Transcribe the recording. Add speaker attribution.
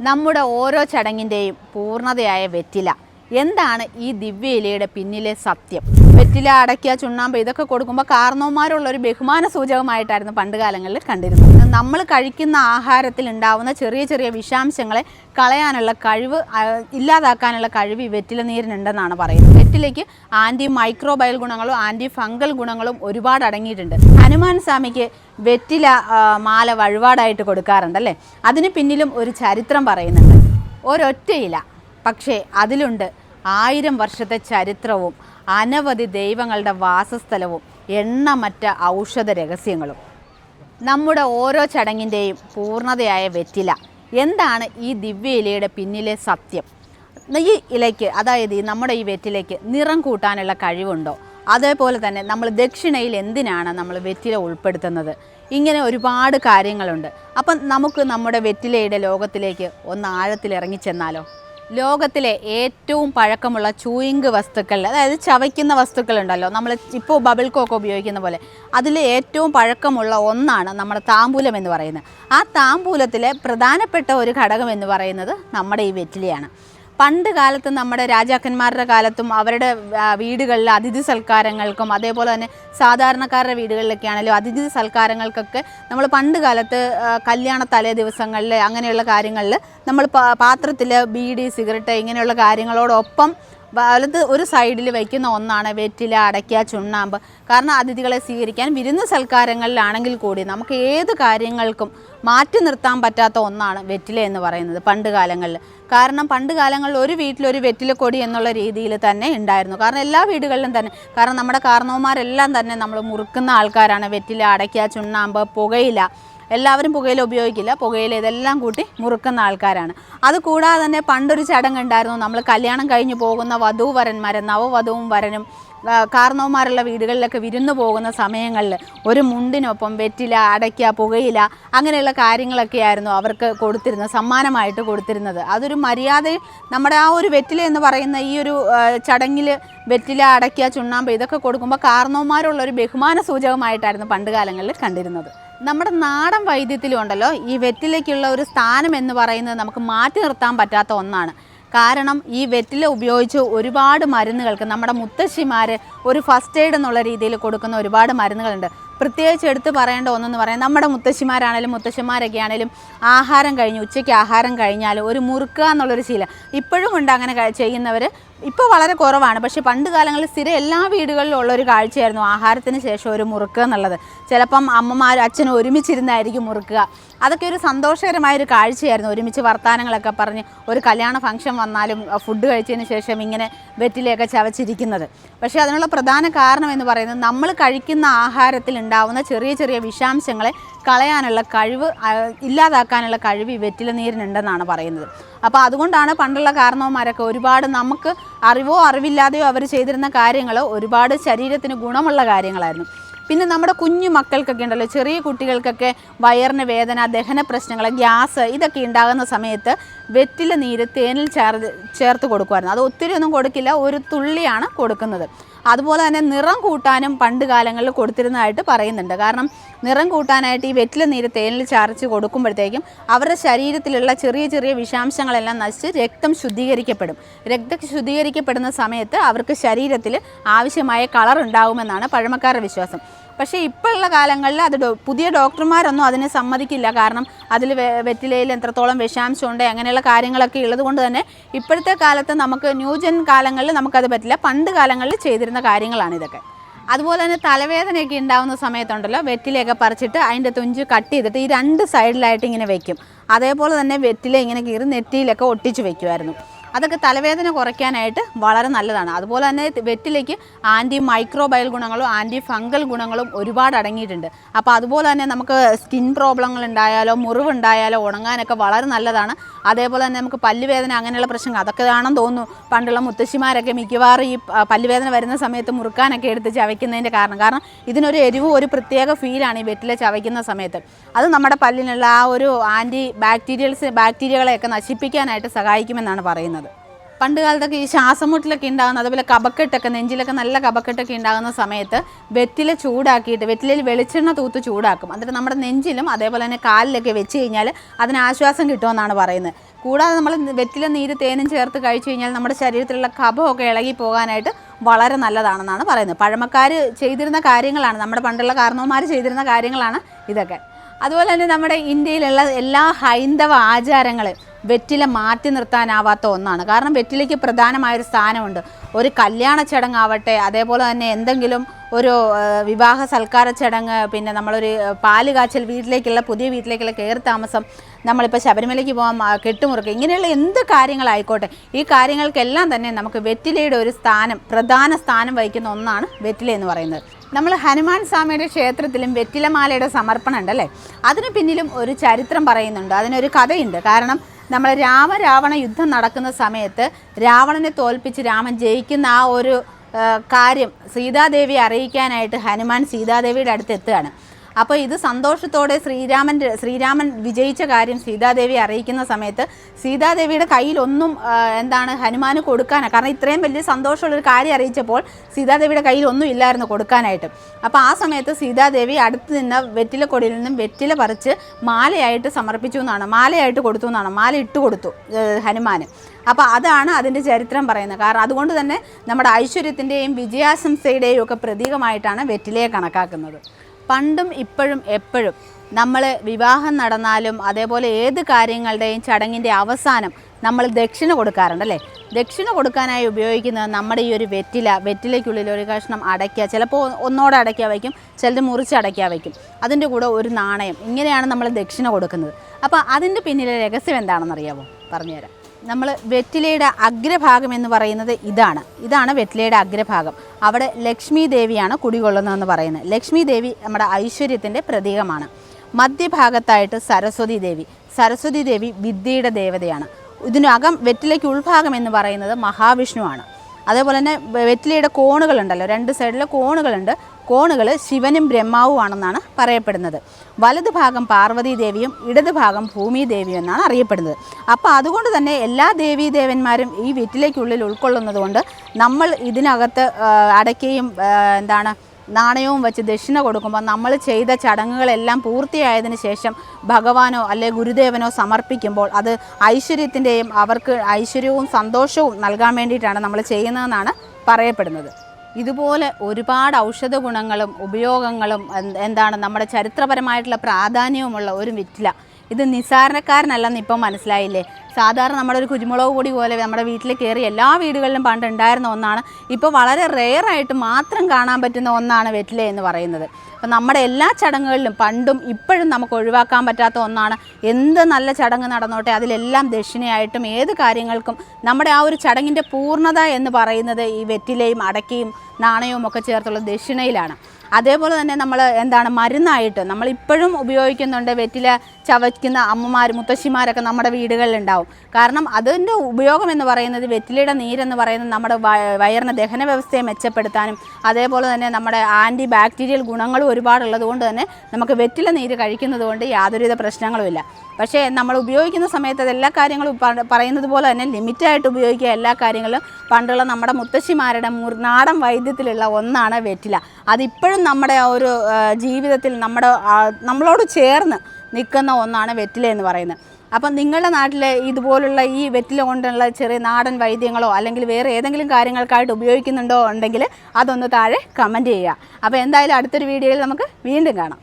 Speaker 1: നമ്മുടെ ഓരോ ചടങ്ങിന്റെയും പൂർണതയായ വെറ്റില. എന്താണ് ഈ ദിവ്യ ഇലയുടെ പിന്നിലെ സത്യം? വെറ്റില അടയ്ക്കുക ചുണ്ണാമ്പ് ഇതൊക്കെ കൊടുക്കുമ്പോൾ കാരണവന്മാരുള്ള ഒരു ബഹുമാന സൂചകമായിട്ടായിരുന്നു പണ്ട് കാലങ്ങളിൽ കണ്ടിരുന്നത്. നമ്മൾ കഴിക്കുന്ന ആഹാരത്തിൽ ഉണ്ടാവുന്ന ചെറിയ ചെറിയ വിഷാംശങ്ങളെ കളയാനുള്ള കഴിവ് ഇല്ലാതാക്കാനുള്ള കഴിവ് ഈ വെറ്റില നീരിനുണ്ടെന്നാണ് പറയുന്നത്. വെറ്റിലയ്ക്ക് ആന്റി മൈക്രോബയൽ ഗുണങ്ങളും ആന്റി ഫംഗൽ ഗുണങ്ങളും ഒരുപാട് അടങ്ങിയിട്ടുണ്ട്. ഹനുമാൻ സ്വാമിക്ക് വെറ്റില മാല വഴിപാടായിട്ട് കൊടുക്കാറുണ്ടല്ലേ അതിന് പിന്നിലും ഒരു ചരിത്രം പറയുന്നുണ്ട്. ഒരൊറ്റയില പക്ഷേ അതിലുണ്ട് ആയിരം വർഷത്തെ ചരിത്രവും അനവധി ദൈവങ്ങളുടെ വാസസ്ഥലവും എണ്ണമറ്റ ഔഷധ രഹസ്യങ്ങളും. നമ്മുടെ ഓരോ ചടങ്ങിന്റെയും പൂർണതയായ വെറ്റില. എന്താണ് ഈ ദിവ്യ ഇലയുടെ പിന്നിലെ സത്യം? ഈ ഇലയ്ക്ക് അതായത് നമ്മുടെ ഈ വെറ്റിലയ്ക്ക് നിറം കൂട്ടാനുള്ള കഴിവുണ്ടോ? അതേപോലെ തന്നെ നമ്മൾ ദക്ഷിണയിൽ എന്തിനാണ് നമ്മൾ വെറ്റില ഉൾപ്പെടുത്തുന്നത്? ഇങ്ങനെ ഒരുപാട് കാര്യങ്ങളുണ്ട്. അപ്പം നമുക്ക് നമ്മുടെ വെറ്റിലയുടെ ലോകത്തിലേക്ക് ഒന്ന് ആഴത്തിൽ ഇറങ്ങിച്ചെന്നാലോ ലോകത്തിലെ ഏറ്റവും പഴക്കമുള്ള ചൂയിങ്ക് വസ്തുക്കൾ അതായത് ചവയ്ക്കുന്ന വസ്തുക്കളുണ്ടല്ലോ. നമ്മൾ ഇപ്പോൾ ബബിൾ കോക്ക് ഉപയോഗിക്കുന്ന പോലെ. അതിൽ ഏറ്റവും പഴക്കമുള്ള ഒന്നാണ് നമ്മുടെ താമ്പൂലം എന്ന് പറയുന്നത്. ആ താമ്പൂലത്തിലെ പ്രധാനപ്പെട്ട ഒരു ഘടകം എന്ന് പറയുന്നത് നമ്മുടെ ഈ വെറ്റിലയാണ്. പണ്ട് കാലത്ത് നമ്മുടെ രാജാക്കന്മാരുടെ കാലത്തും അവരുടെ വീടുകളിൽ അതിഥി സൽക്കാരങ്ങൾക്കും അതേപോലെ തന്നെ സാധാരണക്കാരുടെ വീടുകളിലൊക്കെ ആണെങ്കിലും അതിഥി സൽക്കാരങ്ങൾക്കൊക്കെ നമ്മൾ പണ്ട് കാലത്ത് കല്യാണ തലേ ദിവസങ്ങളിൽ അങ്ങനെയുള്ള കാര്യങ്ങളിൽ നമ്മൾ പാത്രത്തിൽ ബീഡി സിഗരറ്റ് ഇങ്ങനെയുള്ള കാര്യങ്ങളോടൊപ്പം വലത് ഒരു സൈഡിൽ വയ്ക്കുന്ന ഒന്നാണ് വെറ്റില അടയ്ക്ക ചുണ്ണാമ്പ്. കാരണം അതിഥികളെ സ്വീകരിക്കാൻ വിരുന്ന് സൽക്കാരങ്ങളിലാണെങ്കിൽ കൂടി നമുക്ക് ഏത് കാര്യങ്ങൾക്കും മാറ്റി നിർത്താൻ പറ്റാത്ത ഒന്നാണ് വെറ്റില എന്ന് പറയുന്നത് പണ്ട് കാലങ്ങളിൽ. കാരണം പണ്ട് കാലങ്ങളിൽ ഒരു വീട്ടിലൊരു വെറ്റിലക്കൊടി എന്നുള്ള രീതിയിൽ തന്നെ ഉണ്ടായിരുന്നു. കാരണം എല്ലാ വീടുകളിലും തന്നെ കാരണം നമ്മുടെ കാരണവന്മാരെല്ലാം തന്നെ നമ്മൾ മുറുക്കുന്ന ആൾക്കാരാണ്. വെറ്റില അടയ്ക്ക ചുണ്ണാമ്പ് പുകയില. എല്ലാവരും പുകയില ഉപയോഗിക്കില്ല. പുകയില ഇതെല്ലാം കൂട്ടി മുറുക്കുന്ന ആൾക്കാരാണ്. അത് കൂടാതെ തന്നെ പണ്ടൊരു ചടങ്ങുണ്ടായിരുന്നു നമ്മൾ കല്യാണം കഴിഞ്ഞ് പോകുന്ന വധൂവരന്മാരെ നവവധുവും വരനും കാർണവന്മാരുള്ള വീടുകളിലൊക്കെ വിരുന്നു പോകുന്ന സമയങ്ങളിൽ ഒരു മുണ്ടിനൊപ്പം വെറ്റില അടയ്ക്ക പുകയില അങ്ങനെയുള്ള കാര്യങ്ങളൊക്കെ ആയിരുന്നു അവർക്ക് കൊടുത്തിരുന്നത് സമ്മാനമായിട്ട് കൊടുത്തിരുന്നത്. അതൊരു മര്യാദ നമ്മുടെ ആ ഒരു വെറ്റില എന്ന് പറയുന്ന ഈ ഒരു ചടങ്ങിൽ വെറ്റില അടയ്ക്ക ചുണ്ണാമ്പ് ഇതൊക്കെ കൊടുക്കുമ്പോൾ കാരണവന്മാരുള്ള ഒരു ബഹുമാന സൂചകമായിട്ടായിരുന്നു പണ്ട് കാലങ്ങളിൽ കണ്ടിരുന്നത്. നമ്മുടെ നാടൻ വൈദ്യത്തിലും ഉണ്ടല്ലോ ഈ വെറ്റിലയ്ക്കുള്ള ഒരു സ്ഥാനം എന്ന് പറയുന്നത് നമുക്ക് മാറ്റി നിർത്താൻ പറ്റാത്ത ഒന്നാണ്. കാരണം ഈ വെറ്റില ഉപയോഗിച്ച് ഒരുപാട് മരുന്നുകൾക്ക് നമ്മുടെ മുത്തശ്ശിമാർ ഒരു ഫസ്റ്റ് എയ്ഡ് എന്നുള്ള രീതിയിൽ കൊടുക്കുന്ന ഒരുപാട് മരുന്നുകളുണ്ട്. പ്രത്യേകിച്ച് എടുത്ത് പറയേണ്ട ഒന്നെന്ന് പറയാം നമ്മുടെ മുത്തശ്ശിമാരാണേലും മുത്തശ്ശിമാരൊക്കെ ആണേലും ആഹാരം കഴിഞ്ഞ് ഉച്ചയ്ക്ക് ആഹാരം കഴിഞ്ഞാൽ ഒരു മുറുക്കുക എന്നുള്ളൊരു ശീലം. ഇപ്പോഴും ഉണ്ട് അങ്ങനെ ചെയ്യുന്നവർ ഇപ്പോൾ വളരെ കുറവാണ്. പക്ഷേ പണ്ട് കാലങ്ങളിൽ സ്ഥിരം എല്ലാ വീടുകളിലും ഉള്ളൊരു കാഴ്ചയായിരുന്നു ആഹാരത്തിന് ശേഷം ഒരു മുറുക്കുക എന്നുള്ളത്. ചിലപ്പം അമ്മമാരും അച്ഛനും ഒരുമിച്ചിരുന്നായിരിക്കും മുറുക്കുക. അതൊക്കെ ഒരു സന്തോഷകരമായ ഒരു കാഴ്ചയായിരുന്നു. ഒരുമിച്ച് വർത്തമാനങ്ങളൊക്കെ പറഞ്ഞ് ഒരു കല്യാണ ഫംഗ്ഷൻ വന്നാലും ഫുഡ് കഴിച്ചതിന് ശേഷം ഇങ്ങനെ വെറ്റിലയൊക്കെ ചവച്ചിരിക്കുന്നത്. പക്ഷേ അതിനുള്ള പ്രധാന കാരണം എന്ന് പറയുന്നത് നമ്മൾ കഴിക്കുന്ന ആഹാരത്തിൽ ഉണ്ടാവുന്ന ചെറിയ ചെറിയ വിഷാംശങ്ങളെ കളയാനുള്ള കഴിവ് ഇല്ലാതാക്കാനുള്ള കഴിവ് ഈ വെറ്റില നീരിനുണ്ടെന്നാണ് പറയുന്നത്. അപ്പോൾ അതുകൊണ്ടാണ് പണ്ടുള്ള കാരണവന്മാരൊക്കെ ഒരുപാട് നമുക്ക് അറിവോ അറിവില്ലാതെയോ അവർ ചെയ്തിരുന്ന കാര്യങ്ങൾ ഒരുപാട് ശരീരത്തിന് ഗുണമുള്ള കാര്യങ്ങളായിരുന്നു. പിന്നെ നമ്മുടെ കുഞ്ഞു മക്കൾക്കൊക്കെ ഉണ്ടല്ലോ ചെറിയ കുട്ടികൾക്കൊക്കെ വയറിന് വേദന ദഹന പ്രശ്നങ്ങൾ ഗ്യാസ് ഇതൊക്കെ ഉണ്ടാകുന്ന സമയത്ത് വെറ്റില നീര് തേനിൽ ചേർ ചേർത്ത് കൊടുക്കുമായിരുന്നു അത് ഒത്തിരി ഒന്നും കൊടുക്കില്ല ഒരു തുള്ളിയാണ് കൊടുക്കുന്നത്. അതുപോലെ തന്നെ നിറം കൂട്ടാനും പണ്ട് കാലങ്ങളിൽ കൊടുത്തിരുന്നതായിട്ട് പറയുന്നുണ്ട്. കാരണം നിറം കൂട്ടാനായിട്ട് ഈ വെറ്റില നീര് തേനിൽ ചാർച്ച് കൊടുക്കുമ്പോഴത്തേക്കും അവരുടെ ശരീരത്തിലുള്ള ചെറിയ ചെറിയ വിഷാംശങ്ങളെല്ലാം നശിച്ച് രക്തം ശുദ്ധീകരിക്കപ്പെടും. രക്തം ശുദ്ധീകരിക്കപ്പെടുന്ന സമയത്ത് അവർക്ക് ശരീരത്തിൽ ആവശ്യമായ കളർ ഉണ്ടാകുമെന്നാണ് പഴമക്കാരുടെ വിശ്വാസം. പക്ഷേ ഇപ്പോഴുള്ള കാലങ്ങളിൽ അത് പുതിയ ഡോക്ടർമാരൊന്നും അതിനെ സമ്മതിക്കില്ല. കാരണം അതിൽ വെറ്റിലയിൽ എത്രത്തോളം വിഷാംശമുണ്ട് അങ്ങനെയുള്ള കാര്യങ്ങളൊക്കെ ഉള്ളത് കൊണ്ട് തന്നെ ഇപ്പോഴത്തെ കാലത്ത് നമുക്ക് ന്യൂജൻ കാലങ്ങളിൽ നമുക്കത് പറ്റില്ല. പണ്ട് കാലങ്ങളിൽ ചെയ്തിരുന്ന കാര്യങ്ങളാണ് ഇതൊക്കെ. അതുപോലെ തന്നെ തലവേദനയൊക്കെ ഉണ്ടാകുന്ന സമയത്തുണ്ടല്ലോ വെറ്റിലയൊക്കെ പറിച്ചിട്ട് അതിന്റെ തുഞ്ച് കട്ട് ചെയ്തിട്ട് ഈ രണ്ട് സൈഡിലായിട്ട് ഇങ്ങനെ വെക്കും. അതേപോലെ തന്നെ വെറ്റില ഇങ്ങനെ കീറി നെറ്റിയിലൊക്കെ ഒട്ടിച്ച് വെക്കുമായിരുന്നു. അതൊക്കെ തലവേദന കുറയ്ക്കാനായിട്ട് വളരെ നല്ലതാണ്. അതുപോലെ തന്നെ വെറ്റിലേക്ക് ആന്റി മൈക്രോബയൽ ഗുണങ്ങളും ആന്റി ഫംഗൽ ഗുണങ്ങളും ഒരുപാട് അടങ്ങിയിട്ടുണ്ട്. അപ്പോൾ അതുപോലെ തന്നെ നമുക്ക് സ്കിൻ പ്രോബ്ലങ്ങൾ ഉണ്ടായാലോ മുറിവുണ്ടായാലോ ഉണങ്ങാനൊക്കെ വളരെ നല്ലതാണ്. അതേപോലെ തന്നെ നമുക്ക് പല്ലുവേദന അങ്ങനെയുള്ള പ്രശ്നങ്ങൾ അതൊക്കെ ആണെന്ന് തോന്നുന്നു. പണ്ടുള്ള മുത്തശ്ശിമാരൊക്കെ മിക്കവാറും ഈ പല്ലുവേദന വരുന്ന സമയത്ത് മുറുക്കാനൊക്കെ എടുത്ത് ചവയ്ക്കുന്നതിന്റെ കാരണം. കാരണം ഇതിനൊരു എരിവ് ഒരു പ്രത്യേക ഫീലാണ് ഈ വെറ്റില ചവയ്ക്കുന്ന സമയത്ത്. അത് നമ്മുടെ പല്ലിനുള്ള ആ ഒരു ആന്റി ബാക്ടീരിയൽസ് ബാക്ടീരിയകളെയൊക്കെ നശിപ്പിക്കാനായിട്ട് സഹായിക്കുമെന്നാണ് പറയുന്നത്. പണ്ട് കാലത്തൊക്കെ ഈ ശ്വാസമുട്ടിലൊക്കെ ഉണ്ടാകുന്ന അതുപോലെ കപക്കെട്ടൊക്കെ നെഞ്ചിലൊക്കെ നല്ല കപക്കെട്ടൊക്കെ ഉണ്ടാകുന്ന സമയത്ത് വെറ്റില ചൂടാക്കിയിട്ട് വെറ്റിലയിൽ വെളിച്ചെണ്ണ തൂത്ത് ചൂടാക്കും. എന്നിട്ട് നമ്മുടെ നെഞ്ചിലും അതേപോലെ തന്നെ കാലിലൊക്കെ വെച്ച് കഴിഞ്ഞാൽ അതിന് ആശ്വാസം കിട്ടുമെന്നാണ് പറയുന്നത്. കൂടാതെ നമ്മൾ വെറ്റില നീര് തേനും ചേർത്ത് കഴിച്ചു കഴിഞ്ഞാൽ നമ്മുടെ ശരീരത്തിലുള്ള കഫമൊക്കെ ഇളകി പോകാനായിട്ട് വളരെ നല്ലതാണെന്നാണ് പറയുന്നത്. പഴമക്കാർ ചെയ്തിരുന്ന കാര്യങ്ങളാണ് നമ്മുടെ പണ്ടുള്ള കാരണവന്മാർ ചെയ്തിരുന്ന കാര്യങ്ങളാണ് ഇതൊക്കെ. അതുപോലെ തന്നെ നമ്മുടെ ഇന്ത്യയിലുള്ള എല്ലാ ഹൈന്ദവ ആചാരങ്ങൾ വെറ്റില മാറ്റി നിർത്താനാവാത്ത ഒന്നാണ്. കാരണം വെറ്റിലയ്ക്ക് പ്രധാനമായൊരു സ്ഥാനമുണ്ട്. ഒരു കല്യാണ ചടങ്ങാവട്ടെ അതേപോലെ തന്നെ എന്തെങ്കിലും ഒരു വിവാഹ സൽക്കാര ചടങ്ങ് പിന്നെ നമ്മളൊരു പാൽ കാച്ചൽ വീട്ടിലേക്കുള്ള പുതിയ വീട്ടിലേക്കുള്ള കയറി താമസം നമ്മളിപ്പോൾ ശബരിമലയ്ക്ക് പോകാം കെട്ടുമുറുക്കുക കെട്ടുമുറുക്ക് ഇങ്ങനെയുള്ള എന്ത് കാര്യങ്ങളായിക്കോട്ടെ ഈ കാര്യങ്ങൾക്കെല്ലാം തന്നെ നമുക്ക് വെറ്റിലയുടെ ഒരു സ്ഥാനം പ്രധാന സ്ഥാനം വഹിക്കുന്ന ഒന്നാണ് വെറ്റില എന്ന് പറയുന്നത്. നമ്മൾ ഹനുമാൻ സ്വാമിയുടെ ക്ഷേത്രത്തിലും വെറ്റിലമാലയുടെ സമർപ്പണം ഉണ്ടല്ലേ അതിന് പിന്നിലും ഒരു ചരിത്രം പറയുന്നുണ്ട്. അതിനൊരു കഥയുണ്ട്. കാരണം നമ്മൾ രാമരാവണ യുദ്ധം നടക്കുന്ന സമയത്ത് രാവണനെ തോൽപ്പിച്ച് രാമൻ ജയിക്കുന്ന ആ ഒരു കാര്യം സീതാദേവി അറിയിക്കാനായിട്ട് ഹനുമാൻ സീതാദേവിയുടെ അടുത്ത് എത്തുകയാണ്. അപ്പോൾ ഇത് സന്തോഷത്തോടെ ശ്രീരാമൻ ശ്രീരാമൻ വിജയിച്ച കാര്യം സീതാദേവി അറിയിക്കുന്ന സമയത്ത് സീതാദേവിയുടെ കയ്യിലൊന്നും എന്താണ് ഹനുമാന് കൊടുക്കാനാണ് കാരണം ഇത്രയും വലിയ സന്തോഷമുള്ളൊരു കാര്യം അറിയിച്ചപ്പോൾ സീതാദേവിയുടെ കയ്യിൽ ഒന്നും ഇല്ലായിരുന്നു കൊടുക്കാനായിട്ട്. അപ്പോൾ ആ സമയത്ത് സീതാദേവി അടുത്ത് നിന്ന വെറ്റിലക്കൊടിയിൽ നിന്നും വെറ്റില പറിച്ച് മാലയായിട്ട് സമർപ്പിച്ചു എന്നാണ്. മാലയായിട്ട് കൊടുത്തു എന്നാണ്. മാല ഇട്ട് കൊടുത്തു ഹനുമാന്. അപ്പോൾ അതാണ് അതിന്റെ ചരിത്രം പറയുന്നത്. കാരണം അതുകൊണ്ട് തന്നെ നമ്മുടെ ഐശ്വര്യത്തിന്റെയും വിജയാശംസയുടെയും ഒക്കെ പ്രതീകമായിട്ടാണ് വെറ്റിലയെ കണക്കാക്കുന്നത്. പണ്ടും ഇപ്പോഴും എപ്പോഴും നമ്മൾ വിവാഹം നടന്നാലും അതേപോലെ ഏത് കാര്യങ്ങളുടെയും ചടങ്ങിന്റെ അവസാനം നമ്മൾ ദക്ഷിണ കൊടുക്കാറുണ്ട് അല്ലേ? ദക്ഷിണ കൊടുക്കാനായി ഉപയോഗിക്കുന്നത് നമ്മുടെ ഈ ഒരു വെറ്റില വെറ്റിലയ്ക്കുള്ളിൽ ഒരു കഷ്ണം അടയ്ക്കുക ചിലപ്പോൾ ഒന്നോടെ അടയ്ക്കുക വയ്ക്കും ചിലത് മുറിച്ച് അടയ്ക്കുക വയ്ക്കും. അതിന്റെ കൂടെ ഒരു നാണയം ഇങ്ങനെയാണ് നമ്മൾ ദക്ഷിണ കൊടുക്കുന്നത്. അപ്പോൾ അതിന്റെ പിന്നിലെ രഹസ്യം എന്താണെന്ന് അറിയാമോ പറഞ്ഞുതരാം. നമ്മൾ വെറ്റിലയുടെ അഗ്രഭാഗം എന്ന് പറയുന്നത് ഇതാണ്. ഇതാണ് വെറ്റിലയുടെ അഗ്രഭാഗം. അവിടെ ലക്ഷ്മി ദേവിയാണ് കുടികൊള്ളുന്നതെന്ന് പറയുന്നത്. ലക്ഷ്മി ദേവി നമ്മുടെ ഐശ്വര്യത്തിന്റെ പ്രതീകമാണ്. മധ്യഭാഗത്തായിട്ട് സരസ്വതി ദേവി. സരസ്വതി ദേവി വിദ്യയുടെ ദേവതയാണ്. ഇതിനകം വെറ്റിലയ്ക്ക് ഉൾഭാഗം എന്ന് പറയുന്നത് മഹാവിഷ്ണുവാണ്. അതേപോലെ തന്നെ വെറ്റിലയുടെ കോണുകളുണ്ടല്ലോ രണ്ട് സൈഡിലെ കോണുകളുണ്ട്. കോണുകൾ ശിവനും ബ്രഹ്മാവുമാണെന്നാണ് പറയപ്പെടുന്നത്. വലത് ഭാഗം പാർവതി ദേവിയും ഇടത് ഭാഗം ഭൂമി ദേവിയും എന്നാണ് അറിയപ്പെടുന്നത്. അപ്പോൾ അതുകൊണ്ട് തന്നെ എല്ലാ ദേവീ ദേവന്മാരും ഈ വെറ്റിലയ്ക്കുള്ളിൽ ഉൾക്കൊള്ളുന്നത് കൊണ്ട് നമ്മൾ ഇതിനകത്ത് അടയ്ക്കുകയും എന്താണ് നാണയവും വെച്ച് ദക്ഷിണ കൊടുക്കുമ്പോൾ നമ്മൾ ചെയ്ത ചടങ്ങുകളെല്ലാം പൂർത്തിയായതിന് ശേഷം ഭഗവാനോ അല്ലെ ഗുരുദേവനോ സമർപ്പിക്കുമ്പോൾ അത് ഐശ്വര്യത്തിന്റെയും അവർക്ക് ഐശ്വര്യവും സന്തോഷവും നൽകാൻ വേണ്ടിയിട്ടാണ് നമ്മൾ ചെയ്യുന്നതെന്നാണ് പറയപ്പെടുന്നത്. ഇതുപോലെ ഒരുപാട് ഔഷധ ഗുണങ്ങളും ഉപയോഗങ്ങളും എന്താണ് നമ്മുടെ ചരിത്രപരമായിട്ടുള്ള പ്രാധാന്യവുമുള്ള ഒരു വിറ്റില. ഇത് നിസ്സാരണക്കാരനല്ലെന്ന് ഇപ്പം മനസ്സിലായില്ലേ? സാധാരണ നമ്മുടെ ഒരു കുരുമുളക് പൊടി പോലെ നമ്മുടെ വീട്ടിൽ കയറി എല്ലാ വീടുകളിലും പണ്ട് ഉണ്ടായിരുന്ന ഒന്നാണ്. ഇപ്പോൾ വളരെ റെയറായിട്ട് മാത്രം കാണാൻ പറ്റുന്ന ഒന്നാണ് വെറ്റില എന്ന് പറയുന്നത്. അപ്പം നമ്മുടെ എല്ലാ ചടങ്ങുകളിലും പണ്ടും ഇപ്പോഴും നമുക്ക് ഒഴിവാക്കാൻ പറ്റാത്ത ഒന്നാണ്. എന്ത് നല്ല ചടങ്ങ് നടന്നോട്ടെ അതിലെല്ലാം ദക്ഷിണയായിട്ടും ഏത് കാര്യങ്ങൾക്കും നമ്മുടെ ആ ഒരു ചടങ്ങിന്റെ പൂർണത എന്ന് പറയുന്നത് ഈ വെറ്റിലയും അടക്കയും നാണയവും ഒക്കെ ചേർത്തുള്ള ദക്ഷിണയിലാണ്. അതേപോലെ തന്നെ നമ്മൾ എന്താണ് മരുന്നായിട്ട് നമ്മൾ ഇപ്പോഴും ഉപയോഗിക്കുന്നുണ്ട് വെറ്റില ചവയ്ക്കുന്ന അമ്മമാർ മുത്തശ്ശിമാരൊക്കെ നമ്മുടെ വീടുകളിലുണ്ടാവും കാരണം അതിന്റെ ഉപയോഗം എന്ന് പറയുന്നത് വെറ്റിലയുടെ നീരെന്ന് പറയുന്നത് നമ്മുടെ വയ- വയറിന് ദഹന വ്യവസ്ഥയെ മെച്ചപ്പെടുത്താനും അതേപോലെ തന്നെ നമ്മുടെ ആന്റി ബാക്ടീരിയൽ ഗുണങ്ങളും ഒരുപാടുള്ളത് കൊണ്ട് തന്നെ നമുക്ക് വെറ്റില നീര് കഴിക്കുന്നത് കൊണ്ട് യാതൊരുവിധ പ്രശ്നങ്ങളുമില്ല പക്ഷേ നമ്മൾ ഉപയോഗിക്കുന്ന സമയത്ത് അത് എല്ലാ കാര്യങ്ങളും പറയുന്നത് പോലെ തന്നെ ലിമിറ്റായിട്ട് ഉപയോഗിക്കുക എല്ലാ കാര്യങ്ങളും പണ്ടുള്ള നമ്മുടെ മുത്തശ്ശിമാരുടെ നാടൻ വൈദ്യത്തിലുള്ള ഒന്നാണ് വെറ്റില. അതിപ്പോഴും നമ്മുടെ ആ ഒരു ജീവിതത്തിൽ നമ്മുടെ നമ്മളോട് ചേർന്ന് നിൽക്കുന്ന ഒന്നാണ് വെറ്റില എന്ന് പറയുന്നത്. അപ്പം നിങ്ങളുടെ നാട്ടിൽ ഇതുപോലുള്ള ഈ വെറ്റില കൊണ്ടുള്ള ചെറിയ നാടൻ വൈദ്യങ്ങളോ അല്ലെങ്കിൽ വേറെ ഏതെങ്കിലും കാര്യങ്ങൾക്കായിട്ട് ഉപയോഗിക്കുന്നുണ്ടോ ഉണ്ടെങ്കിൽ അതൊന്ന് താഴെ കമന്റ് ചെയ്യുക. അപ്പോൾ എന്തായാലും അടുത്തൊരു വീഡിയോയിൽ നമുക്ക് വീണ്ടും കാണാം.